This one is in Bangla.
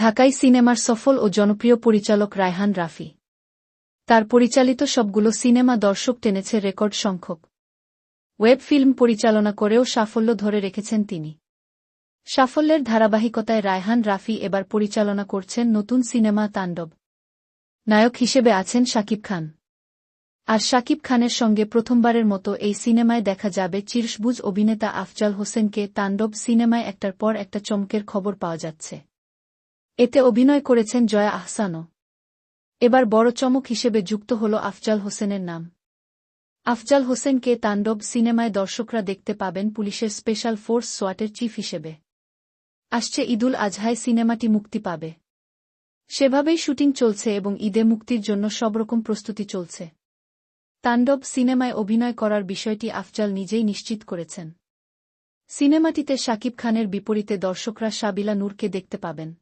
ঢাকাই সিনেমার সফল ও জনপ্রিয় পরিচালক রায়হান রাফি। তার পরিচালিত সবগুলো সিনেমা দর্শক টেনেছে রেকর্ড সংখ্যক। ওয়েব ফিল্ম পরিচালনা করেও সাফল্য ধরে রেখেছেন তিনি। সাফল্যের ধারাবাহিকতায় রায়হান রাফি এবার পরিচালনা করছেন নতুন সিনেমা তাণ্ডব। নায়ক হিসেবে আছেন শাকিব খান। আর শাকিব খানের সঙ্গে প্রথমবারের মতো এই সিনেমায় দেখা যাবে চিরসবুজ অভিনেতা আফজাল হোসেনকে। তাণ্ডব সিনেমায় একটার পর একটা চমকের খবর পাওয়া যাচ্ছে। এতে অভিনয় করেছেন জয়া আহসানও। এবার বড় চমক হিসেবে যুক্ত হল আফজাল হোসেনের নাম। আফজাল হোসেনকে তাণ্ডব সিনেমায় দর্শকরা দেখতে পাবেন পুলিশের স্পেশাল ফোর্স সোয়াটের চিফ হিসেবে। আসছে ঈদুল আজহায় সিনেমাটি মুক্তি পাবে। সেভাবেই শুটিং চলছে এবং ঈদে মুক্তির জন্য সবরকম প্রস্তুতি চলছে। তাণ্ডব সিনেমায় অভিনয় করার বিষয়টি আফজাল নিজেই নিশ্চিত করেছেন। সিনেমাটিতে শাকিব খানের বিপরীতে দর্শকরা সাবিলা নূরকে দেখতে পাবেন।